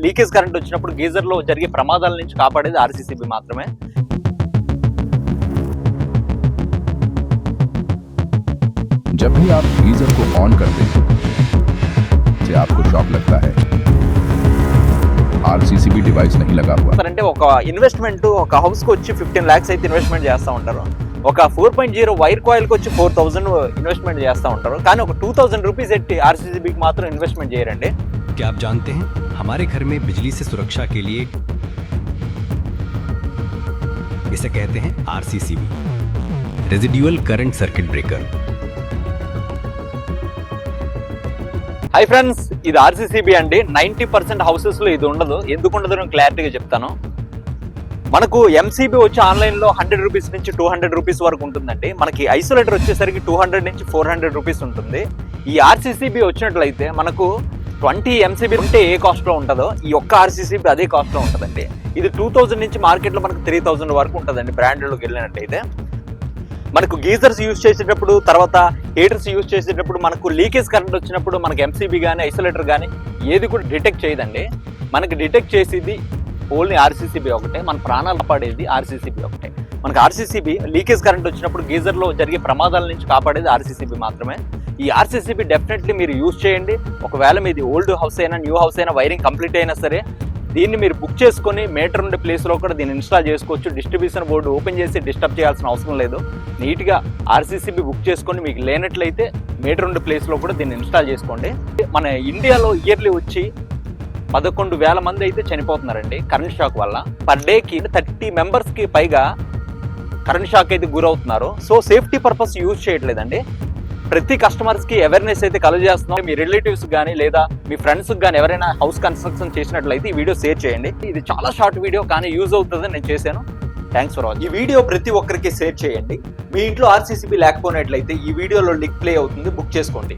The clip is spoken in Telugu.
లీకేజ్ కరెంట్ వచ్చినప్పుడు గీజర్ లో జరిగే ప్రమాదాల నుంచి కాపాడేది ఆర్సీసీబీ మాత్రమే जब भी आप गीजर को ऑन करते हैं से आपको शॉक लगता है आरसीसीबी डिवाइस नहीं लगा हुआ అంటే ఒక ఇన్వెస్ట్మెంట్ ఒక హౌస్ కి వచ్చి ఫిఫ్టీన్ లాక్స్ అయితే ఇన్వెస్ట్మెంట్ చేస్తూ ఉంటారు ఒక four point zero wire coil కి వచ్చి ఫోర్ థౌసండ్ ఇన్వెస్ట్మెంట్ చేస్తూ ఉంటారు కానీ ఒక టూ థౌసండ్ రూపీస్ ఎట్టి ఆర్సీసీబీకి మాత్రం ఇన్వెస్ట్మెంట్ చేయరండి क्या आप जानते हैं हमारे घर में बिजली से सुरक्षा के लिए इसे कहते हैं RCCB residual current circuit breaker hi friends ఇది ఆర్సీసీబీ అండి నైంటీ పర్సెంట్ హౌసెస్ లో ఇది ఉండదు ఎందుకు ఉండదు నేను క్లారిటీగా చెప్తాను మనకు ఎంసీబీ వచ్చి ఆన్లైన్ లో హండ్రెడ్ రూపీస్ నుంచి టూ హండ్రెడ్ రూపీస్ వరకు ఉంటుందండి మనకి ఐసోలేటర్ వచ్చేసరికి టూ హండ్రెడ్ నుంచి ఫోర్ హండ్రెడ్ రూపీస్ ఉంటుంది ఈ ఆర్సీసీబీ వచ్చినట్లయితే మనకు ట్వంటీ ఎంసీబీ ఉంటే ఏ కాస్ట్లో ఉంటుందో ఈ ఒక్క ఆర్సీసీబీ అదే కాస్ట్లో ఉంటుందండి. ఇది టూ థౌజండ్ నుంచి మార్కెట్లో మనకు త్రీ థౌసండ్ వరకు ఉంటుందండి బ్రాండెడ్లోకి వెళ్ళినట్టయితే. మనకు గీజర్స్ యూజ్ చేసేటప్పుడు తర్వాత హీటర్స్ యూజ్ చేసేటప్పుడు మనకు లీకేజ్ కరెంట్ వచ్చినప్పుడు మనకు ఎంసీబీ కానీ ఐసోలేటర్ కానీ ఏది కూడా డిటెక్ట్ చేయదండి. మనకి డిటెక్ట్ చేసేది ఓన్లీ ఆర్సీసీబీ ఒకటే మన ప్రాణాలు కాపాడేది ఆర్సీసీబీ ఒకటే. మనకు ఆర్సీసీబీ లీకేజ్ కరెంట్ వచ్చినప్పుడు గీజర్లో జరిగే ప్రమాదాల నుంచి కాపాడేది ఆర్సీసీబీ మాత్రమే. ఈ ఆర్సీసీబీ డెఫినెట్లీ మీరు యూజ్ చేయండి. ఒకవేళ మీది ఓల్డ్ హౌస్ అయినా న్యూ హౌస్ అయినా వైరింగ్ కంప్లీట్ అయినా సరే దీన్ని మీరు బుక్ చేసుకొని మీటర్ ఉండే ప్లేస్లో కూడా దీన్ని ఇన్స్టాల్ చేసుకోవచ్చు. డిస్ట్రిబ్యూషన్ బోర్డు ఓపెన్ చేసి డిస్టర్బ్ చేయాల్సిన అవసరం లేదు. నీట్గా ఆర్సీసీబీ బుక్ చేసుకొని మీకు లేనట్లయితే మీటర్ ఉండే ప్లేస్లో కూడా దీన్ని ఇన్స్టాల్ చేసుకోండి. మన ఇండియాలో ఇయర్లీ వచ్చి పదకొండు వేల మంది అయితే చనిపోతున్నారండి కరెంట్ షాక్ వల్ల. పర్ డేకి థర్టీ మెంబర్స్కి పైగా కరెంట్ షాక్ అయితే గురవుతున్నారు. సో సేఫ్టీ పర్పస్ యూజ్ చేయట్లేదండి. ప్రతి కస్టమర్స్కి అవేర్నెస్ అయితే కలుగజేస్తున్నాం మీ రిలేటివ్స్ కానీ లేదా మీ ఫ్రెండ్స్ కానీ ఎవరైనా హౌస్ కన్స్ట్రక్షన్ చేసినట్లయితే ఈ వీడియో షేర్ చేయండి. ఇది చాలా షార్ట్ వీడియో కానీ యూజ్ అవుతుందని నేను చేశాను. థ్యాంక్స్ ఫర్ ఈ వీడియో ప్రతి ఒక్కరికి షేర్ చేయండి. మీ ఇంట్లో ఆర్సీసీబీ లేకపోయినట్లయితే ఈ వీడియోలో లింక్ ప్లే అవుతుంది. బుక్ చేసుకోండి.